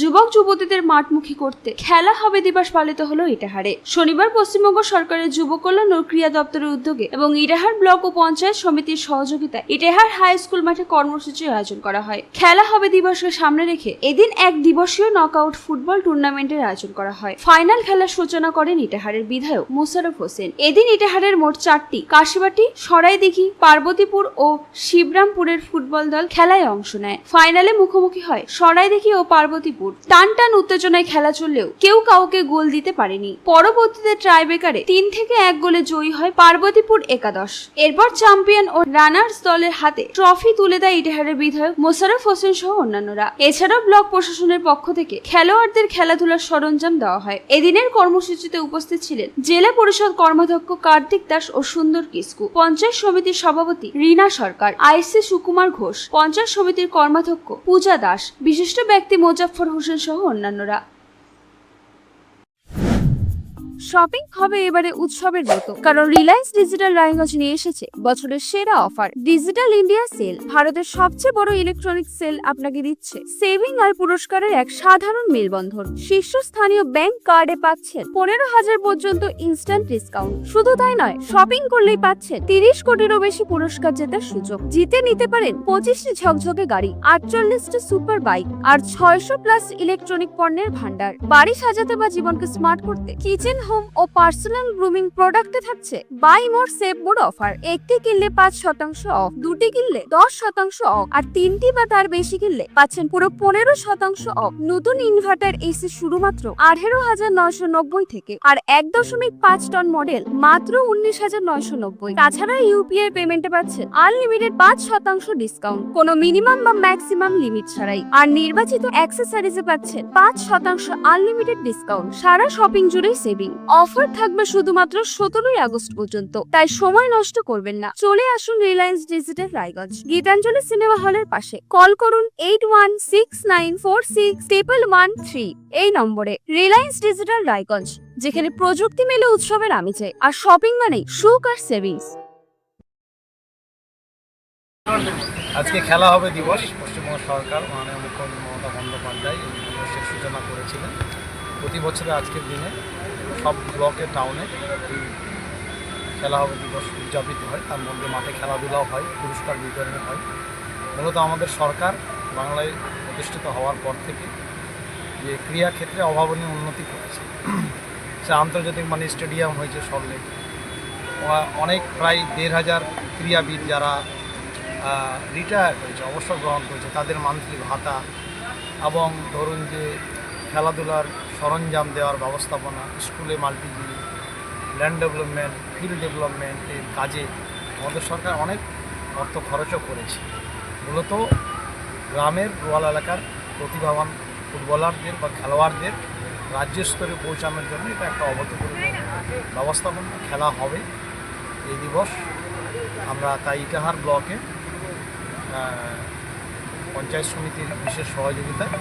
যুবক যুবতীদের মাঠমুখী করতে খেলা হবে দিবস পালিত হলো ইটাহারে। শনিবার পশ্চিমবঙ্গ সরকারের যুব কল্যাণ ও ক্রীড়া দপ্তরের উদ্যোগে এবং ইটাহার ব্লক ও পঞ্চায়েত সমিতির সহযোগিতায় ইটাহার হাই স্কুল মাঠে কর্মসূচির আয়োজন করা হয়। খেলা হবে দিবসকে সামনে রেখে এদিন এক দিবসীয় নকআউট ফুটবল টুর্নামেন্টের আয়োজন করা হয়। ফাইনাল খেলার সূচনা করেন ইটাহারের বিধায়ক মোশারফ হোসেন। এদিন ইটাহারের মোট চারটি কাশিবাটি, সরাইদিঘি, পার্বতীপুর ও শিবরামপুরের ফুটবল দল খেলায় অংশ নেয়। ফাইনালে মুখোমুখি হয় সরাইদিঘি ও পার্বতীপুর। টান টান উত্তেজনায় খেলা চললেও কেউ কাউকে গোল দিতে পারেনি। পরবর্তীতে ট্রাইবেকারে তিন থেকে এক গোলে জয়ী হয় পার্বতীপুর একাদশ। এরপর চ্যাম্পিয়ন ও রানার্স দলের হাতে ট্রফি তুলে দেয় ইটাহারের বিধায়ক মোশারফ হোসেন সহ অন্যান্যরা। এছাড়াও ব্লক প্রশাসনের পক্ষ থেকে খেলোয়াড়দের খেলাধুলার সরঞ্জাম দেওয়া হয়। এদিনের কর্মসূচিতে উপস্থিত ছিলেন জেলা পরিষদ কর্মাধ্যক্ষ কার্তিক দাস ও সুন্দর কিস্কু। পঞ্চায়েত সমিতির সভাপতি রীনা সরকার, আইসি সুকুমার ঘোষ, পঞ্চায়েত সমিতির কর্মাধ্যক্ষ পূজা দাস। বিশিষ্ট ব্যক্তি মোজাফফর হোসেন সহ অন্যান্যরা। শপিং হবে এবারে উৎসবের মতো। কারণ রিলায়েন্স ডিজিটাল রায়গঞ্জ নিয়ে এসেছে বছরের সেরা অফার ডিজিটাল ইন্ডিয়া সেল ভারতের সবচেয়ে বড় ইলেকট্রনিক সেল আপনাকে দিচ্ছে। সেভিং আর পুরস্কারের এক সাধারণ মেলবন্ধন। শীর্ষস্থানীয় ব্যাংক কার্ডে পাচ্ছেন পনেরো হাজার পর্যন্ত ইনস্ট্যান্ট ডিসকাউন্ট শুধু তাই নয় শপিং করলেই পাচ্ছেন তিরিশ কোটিরও বেশি পুরস্কার জেতার সুযোগ। জিতে নিতে পারেন পঁচিশটি ঝকঝকে গাড়ি, আটচল্লিশটি সুপার বাইক আর ছয়শো প্লাস ইলেকট্রনিক পণ্যের ভান্ডার বাড়ি সাজাতে বা জীবনকে স্মার্ট করতে। কিচেন হোম ও পার্সোনাল গ্রুমিং প্রোডাক্টে থাকছে buy more save more offer. একটি কিনলে পাঁচ শতাংশ অফ, দুটি কিনলে দশ শতাংশ অফ, আর তিনটি বা তার বেশি কিনলে পাচ্ছেন পুরো পনেরো শতাংশ অফ। নতুন ইনভার্টার এসি শুধুমাত্র আঠেরো হাজার নয়শো নব্বই থেকে আর এক দশমিক পাঁচ টন মডেল মাত্র উনিশ হাজার নয়শো নব্বই। তাছাড়া ইউপিআই পেমেন্টে পাচ্ছেন আনলিমিটেড পাঁচ শতাংশ ডিসকাউন্ট। কোনো মিনিমাম বা ম্যাক্সিমাম লিমিট ছাড়াই। আর নির্বাচিত অ্যাক্সেসরিজে পাচ্ছেন পাঁচ শতাংশ আনলিমিটেড ডিসকাউন্ট। সারা শপিং জুড়েই সেভিং। অফার থাকবে শুধুমাত্র সতেরোই আগস্ট পর্যন্ত। তাই সময় নষ্ট করবেন না। চলে আসুন Reliance Digital Raiganj, Gitanjali cinema হলের পাশে। কল করুন eight one six nine four six triple one three. এই নম্বরে রিলায়েন্স ডিজিটাল রায়গঞ্জ, যেখানে প্রযুক্তি মেলে উৎসবের আমেজে আর শপিং মানেই সুখ আর সেভিংস। আজকে খেলা হবে দিবস। পশ্চিমবঙ্গ সরকার, মাননীয় মুখ্যমন্ত্রী মমতা বন্দ্যোপাধ্যায় সূচনা করেছিলেন। প্রতি বছরের আজকের দিনে সব ব্লকে টাউনে খেলা হবে দিবস উদযাপিত হয়। তার মধ্যে মাঠে খেলাধুলাও হয়, পুরস্কার বিতরণ হয়। মূলত আমাদের সরকার বাংলায় প্রতিষ্ঠিত হওয়ার পর থেকে যে ক্রীড়া ক্ষেত্রে অভাবনীয় উন্নতি করেছে। সে আন্তর্জাতিক মানে স্টেডিয়াম হয়েছে সল্টলেক অনেক প্রায় দেড় হাজার ক্রীড়াবিদ যারা রিটায়ার হয়েছে, অবসর গ্রহণ করেছে, তাদের মান্থলি ভাতা এবং ধরুন যে খেলাধুলার সরঞ্জাম দেওয়ার ব্যবস্থাপনা, স্কুলে মাল্টিজি ল্যান্ড ডেভেলপমেন্ট ফিল্ড ডেভেলপমেন্টের কাজে আমাদের সরকার অনেক অর্থ খরচও করেছে। মূলত গ্রামের রুরাল এলাকার প্রতিভাবান ফুটবলারদের বা খেলোয়াড়দের রাজ্য স্তরে পৌঁছানোর জন্য এটা একটা অভূতপূর্ব ব্যবস্থাপনা। খেলা হবে এই দিবস। আমরা তাই ইটাহার ব্লকে পঞ্চায়েত সমিতির বিশেষ সহযোগিতায়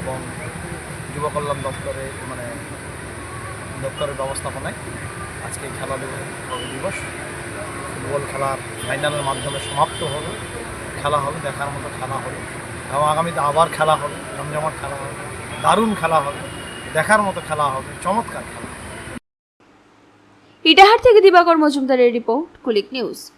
এবং যুব কল্যাণ দপ্তরের মানে দপ্তরের ব্যবস্থাপনায় আজকে খেলা দেব- হবে দিবস, ফুটবল খেলার ফাইনালের মাধ্যমে সমাপ্ত হবে। খেলা হবে, দেখার মতো খেলা হবে। এবং আগামীতে আবার খেলা হবে, জমজমাট খেলা হবে, দারুণ খেলা হবে, দেখার মতো খেলা হবে, চমৎকার খেলা ইটাহার থেকে দিবাকর মজুমদারের রিপোর্ট, কুলিক নিউজ।